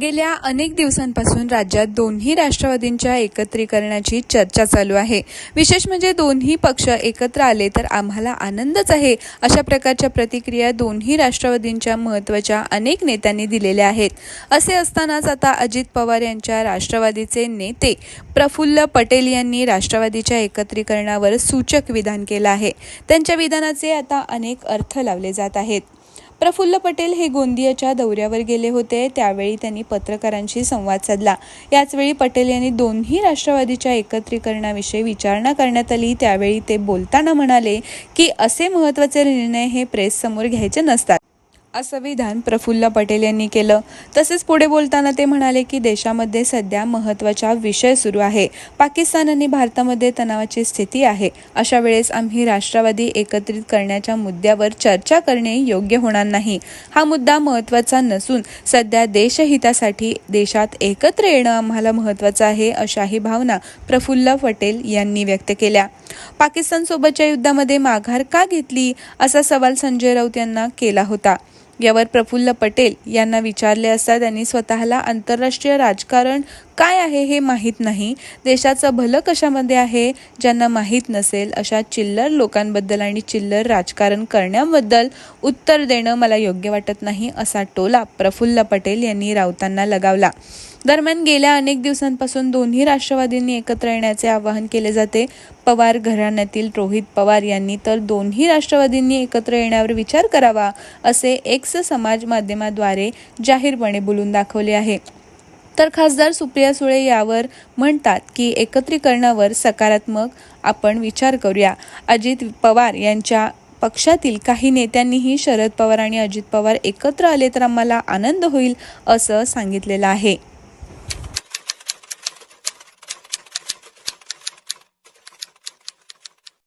गेल्या अनेक दिवसांपासून राज्यात दोन्ही राष्ट्रवादींच्या एकत्रीकरणाची चर्चा चालू आहे. विशेष म्हणजे दोन्ही पक्ष एकत्र आले तर आम्हाला आनंदच आहे अशा प्रकारच्या प्रतिक्रिया दोन्ही राष्ट्रवादींच्या महत्त्वाच्या अनेक नेत्यांनी दिलेल्या आहेत. असे असतानाच आता अजित पवार यांच्या राष्ट्रवादीचे नेते प्रफुल्ल पटेल यांनी राष्ट्रवादीच्या एकत्रीकरणावर सूचक विधान केलं आहे. त्यांच्या विधानाचे आता अनेक अर्थ लावले जात आहेत. प्रफुल्ल पटेल हे गोंदियाच्या दौऱ्यावर गेले होते. त्यावेळी त्यांनी पत्रकारांशी संवाद साधला. याचवेळी पटेल यांनी दोन्ही राष्ट्रवादीच्या एकत्रीकरणाविषयी विचारणा करण्यात आली. त्यावेळी ते बोलताना म्हणाले की असे महत्त्वाचे निर्णय हे प्रेससमोर घ्यायचे नसतात. असं विधान प्रफुल्ल पटेल यांनी केलं. तसेच पुढे बोलताना ते म्हणाले की देशामध्ये सध्या महत्त्वाचा विषय सुरू आहे. पाकिस्तान आणि भारतामध्ये तणावाची स्थिती आहे. अशा वेळेस आम्ही राष्ट्रवादी एकत्रित करण्याच्या मुद्द्यावर चर्चा करणे योग्य होणार नाही. हा मुद्दा महत्त्वाचा नसून सध्या देशहितासाठी देशात एकत्र येणं आम्हाला महत्त्वाचं आहे अशाही भावना प्रफुल्ल पटेल यांनी व्यक्त केल्या. पाकिस्तानसोबतच्या युद्धामध्ये माघार का घेतली? असा सवाल संजय राऊत यांना केला होता. यावर प्रफुल्ल पटेल यांना विचारले असता त्यांनी स्वतःला आंतरराष्ट्रीय राजकारण काय आहे हे माहीत नाही. देशाचं भलं कशामध्ये आहे ज्यांना माहीत नसेल अशा चिल्लर लोकांबद्दल आणि चिल्लर राजकारण करण्याबद्दल उत्तर देणं मला योग्य वाटत नाही असा टोला प्रफुल्ल पटेल यांनी राऊतांना लगावला. दरम्यान गेल्या अनेक दिवसांपासून दोन्ही राष्ट्रवादींनी एकत्र येण्याचे आवाहन केले जाते. पवार घराण्यातील रोहित पवार यांनी तर दोन्ही राष्ट्रवादींनी एकत्र येण्यावर विचार करावा असे एक एक्स समाज माध्यमाद्वारे जाहीरपणे बोलून दाखवले आहे. तर खासदार सुप्रिया सुळे यावर म्हणतात की एकत्रीकरणावर सकारात्मक आपण विचार करूया. अजित पवार यांच्या पक्षातील काही नेत्यांनीही शरद पवार आणि अजित पवार एकत्र आले तर आम्हाला आनंद होईल असं सांगितलेलं आहे.